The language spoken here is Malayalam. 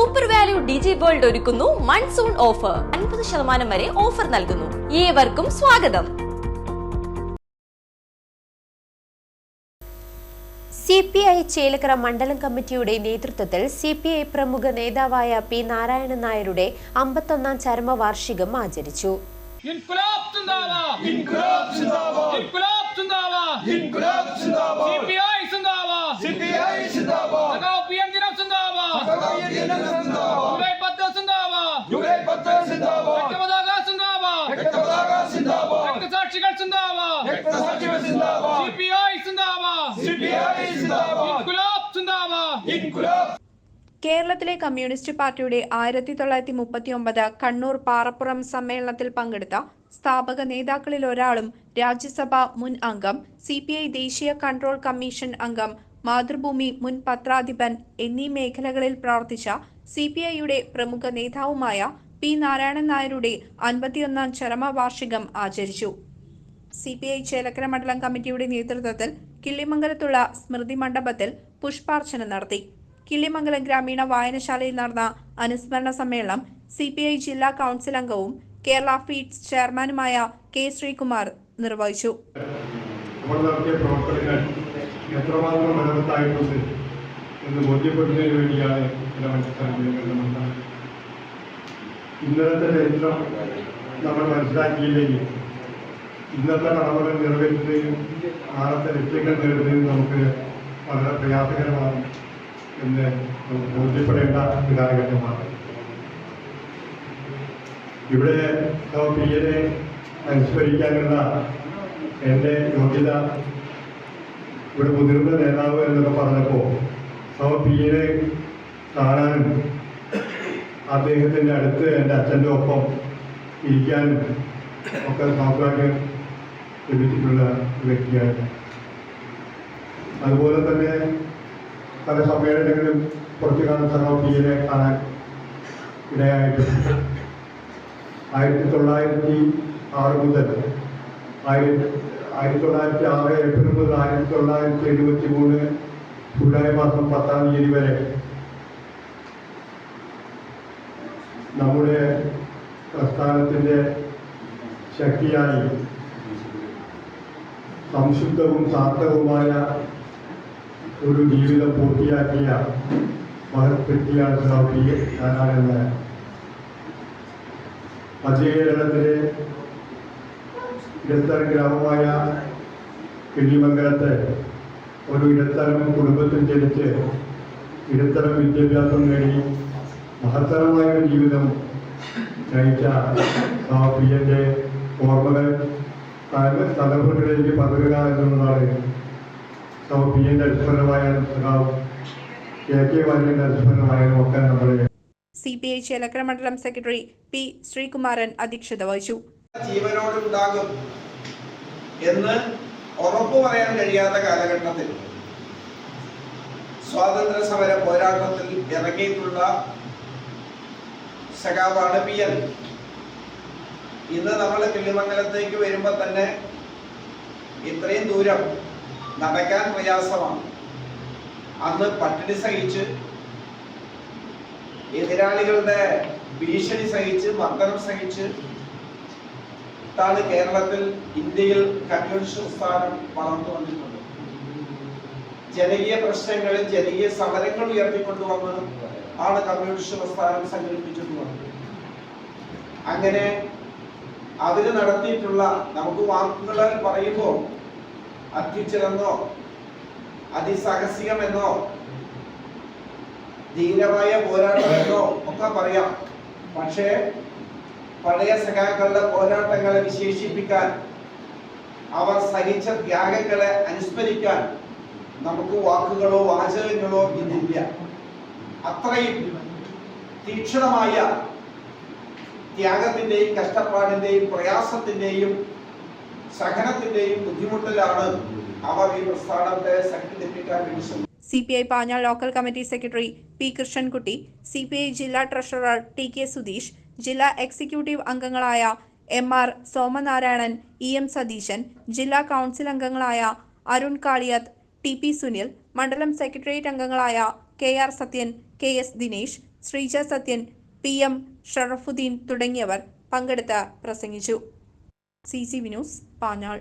സൂപ്പർ വാല്യൂ ഡിജി വേൾഡ് ഒരുക്കുന്നു. മൺസൂൺ ഓഫർ അൻപത് ശതമാനം വരെ ഓഫർ നൽകുന്നു. ഏവർക്കും സ്വാഗതം. സി പി ഐ ചേലക്കര മണ്ഡലം കമ്മിറ്റിയുടെ നേതൃത്വത്തിൽ സി പി ഐ പ്രമുഖ നേതാവായ പി നാരായണൻ നായരുടെ അമ്പത്തൊന്നാം ചരമവാർഷികം ആചരിച്ചു. ഇൻകുലാബ് സിന്ദാബാദ് ഇൻകുലാബ് ഇൻകുലാബ് ഇൻകുലാബ് ഇൻകുലാബ് കേരളത്തിലെ കമ്മ്യൂണിസ്റ്റ് പാർട്ടിയുടെ ആയിരത്തി തൊള്ളായിരത്തി മുപ്പത്തി ഒമ്പത് കണ്ണൂർ പാറപ്പുറം സമ്മേളനത്തിൽ പങ്കെടുത്ത സ്ഥാപക നേതാക്കളിൽ ഒരാളും രാജ്യസഭ മുൻ അംഗം സി പി ഐ ദേശീയ കൺട്രോൾ കമ്മീഷൻ അംഗം മാതൃഭൂമി മുൻ പത്രാധിപൻ എന്നീ മേഖലകളിൽ പ്രവർത്തിച്ച സി പി ഐയുടെ പ്രമുഖ നേതാവുമായ പി നാരായണൻ നായരുടെ അൻപത്തിയൊന്നാം ചരമവാർഷികം ആചരിച്ചു. സി പി ഐ ചേലക്കര മണ്ഡലം കമ്മിറ്റിയുടെ നേതൃത്വത്തിൽ കിള്ളിമംഗലത്തുള്ള സ്മൃതി മണ്ഡപത്തിൽ പുഷ്പാർച്ചന നടത്തി. കിള്ളിമംഗലം ഗ്രാമീണ വായനശാലയിൽ നടന്ന അനുസ്മരണ സമ്മേളനം സി പി ഐ ജില്ലാ കൗൺസിൽ അംഗവും കേരള ഫീഡ്സ് ചെയർമാനുമായ കെ ശ്രീകുമാർ നിർവഹിച്ചു. എത്രമാത്രം ബലവത്തായിട്ടുണ്ട് എന്ന് ബോധ്യപ്പെടുന്നതിന് വേണ്ടിയാണ് ചില മത്സരങ്ങൾ നമ്മൾ ഇന്നലത്തെ ചരിത്രം നമ്മൾ മനസ്സിലാക്കിയില്ലെങ്കിൽ ഇന്നത്തെ കടമകൾ നിറവേറ്റുന്നതിനും നാളത്തെ ലക്ഷ്യങ്ങൾ നേടുന്നതിനും നമുക്ക് വളരെ പ്രയാസകരമാണ് എന്ന് നമുക്ക് ബോധ്യപ്പെടേണ്ട കാലഘട്ടമാണ്. ഇവിടെ പി അനുസ്മരിക്കാനുള്ള എന്റെ യോഗ്യത ഇവിടെ മുതിർന്ന നേതാവ് എന്നൊക്കെ പറഞ്ഞപ്പോൾ പി എനെ കാണാനും അദ്ദേഹത്തിന്റെ അടുത്ത് എന്റെ അച്ഛന്റെ ഒപ്പം ഇരിക്കാനും ഒക്കെ സൗഭാഗ്യം ലഭിച്ചിട്ടുള്ള വ്യക്തിയാണ്. അതുപോലെ തന്നെ പല സമ്മേളനങ്ങളിലും കുറച്ചു കാലം സഹോ പി എനെ കാണാൻ ഇടയായിട്ടുണ്ട് ആയിരത്തി തൊള്ളായിരത്തി ആറ് മുതൽ ആയിരത്തി ആയിരത്തി തൊള്ളായിരത്തി ആറ് ഏപ്രിൽ മുതൽ ആയിരത്തി തൊള്ളായിരത്തി എഴുപത്തി മൂന്ന് ജൂലൈ മാസം പത്താം തീയതി വരെ നമ്മുടെ പ്രസ്ഥാനത്തിന്റെ ശക്തിയായി സംശുദ്ധവും സാർത്ഥകവുമായ ഒരു ജീവിതം പൂർത്തിയാക്കിയ മഹത് വ്യക്തിയാണ് ശ്രീ നാരായണൻ നായർ മധ്യകേരളത്തിലെ ഇടത്തരം ഗ്രാമമായ കിള്ളിമംഗലത്തെ ഒരു ഇടത്തരം കുടുംബത്തിൽ ജനിച്ച് ഇടത്തരം വിദ്യാഭ്യാസം നേടി മഹത്തരമായ ഒരു ജീവിതം നയിച്ച ആ എന്റെ ഓർമ്മകൾ തല- തലമുറകളിലേക്ക് പകരുക എന്നുള്ളതാണ് സൗ പിയന്റെ അനുസ്മരണമായാലും സഖാവ് കെ കെ വാര്യന്റെ അനുസ്മരണമായ ഒക്കെ നമ്മളെ സി പി ഐ ചേലക്കര മണ്ഡലം സെക്രട്ടറി പി ശ്രീകുമാരൻ അധ്യക്ഷത വഹിച്ചു. ജീവനോടുണ്ടാകും എന്ന് ഉറപ്പു പറയാൻ കഴിയാത്ത കാലഘട്ടത്തിൽ സ്വാതന്ത്ര്യ സമര പോരാട്ടത്തിൽ ഇറങ്ങിയിട്ടുള്ള സഖാവാണ് പി എൻ. ഇന്ന് നമ്മൾ കിള്ളിമംഗലത്തേക്ക് വരുമ്പോൾ തന്നെ ഇത്രയും ദൂരം നടക്കാൻ പ്രയാസമാണ്. അന്ന് പട്ടിണി സഹിച്ച് എതിരാളികളുടെ ഭീഷണി സഹിച്ച് മർദ്ദനം സഹിച്ച് ാണ് കേരളത്തിൽ ഇന്ത്യയിൽ കമ്മ്യൂണിസ്റ്റ് പ്രസ്ഥാനം വളർന്നുകൊണ്ടിരിക്കുന്നത്. ജനകീയ പ്രശ്നങ്ങളിൽ ജനകീയ സമരങ്ങൾ ഉയർത്തിക്കൊണ്ടുവന്ന് ആണ് കമ്മ്യൂണിസ്റ്റ് പ്രസ്ഥാനം സംഘടിപ്പിച്ചിട്ടുള്ളത് അങ്ങനെ അവർ നടത്തിയിട്ടുള്ള നമുക്ക് വാക്കുകളിൽ പറയുമ്പോൾ അത്യുച്ചരെന്നോ അതിസാഹസികമെന്നോ ധീരമായ പോരാട്ടമെന്നോ ഒക്കെ പറയാം. പക്ഷേ പഴയ സഖാക്കളുടെ പോരാട്ടങ്ങളെ വിശേഷിപ്പിക്കാൻ അവർ സഹിച്ച ത്യാഗങ്ങളെ അനുസ്മരിക്കാൻ നമുക്ക് വാക്കുകളോ വാചകങ്ങളോ ഇന്നില്ല. അത്രയും തീക്ഷണമായ ത്യാഗത്തിന്റെയും കഷ്ടപ്പാടിന്റെയും പ്രയാസത്തിന്റെയും സഹനത്തിന്റെയും ബുദ്ധിമുട്ടിലാണ് അവർ ഈ പ്രസ്ഥാനത്തെ സംഘടിപ്പിക്കാൻ വേണ്ടി C P I Panjal local committee secretary P Krishnankutty C P I ജില്ലാ ട്രഷറർ ടി കെ സുധീഷ് ജില്ലാ എക്സിക്യൂട്ടീവ് അംഗങ്ങളായ M R Somanarayanan E M Satheesan ജില്ലാ കൗൺസിൽ അംഗങ്ങളായ അരുൺ കാളിയത്ത് ടി പി സുനിൽ മണ്ഡലം സെക്രട്ടേറിയറ്റ് അംഗങ്ങളായ K R Sathyan K S Dinesh Sreeja Sathyan P M Sharafuddeen തുടങ്ങിയവർ പങ്കെടുത്ത് പ്രസംഗിച്ചു. C C Vinoos Panjal.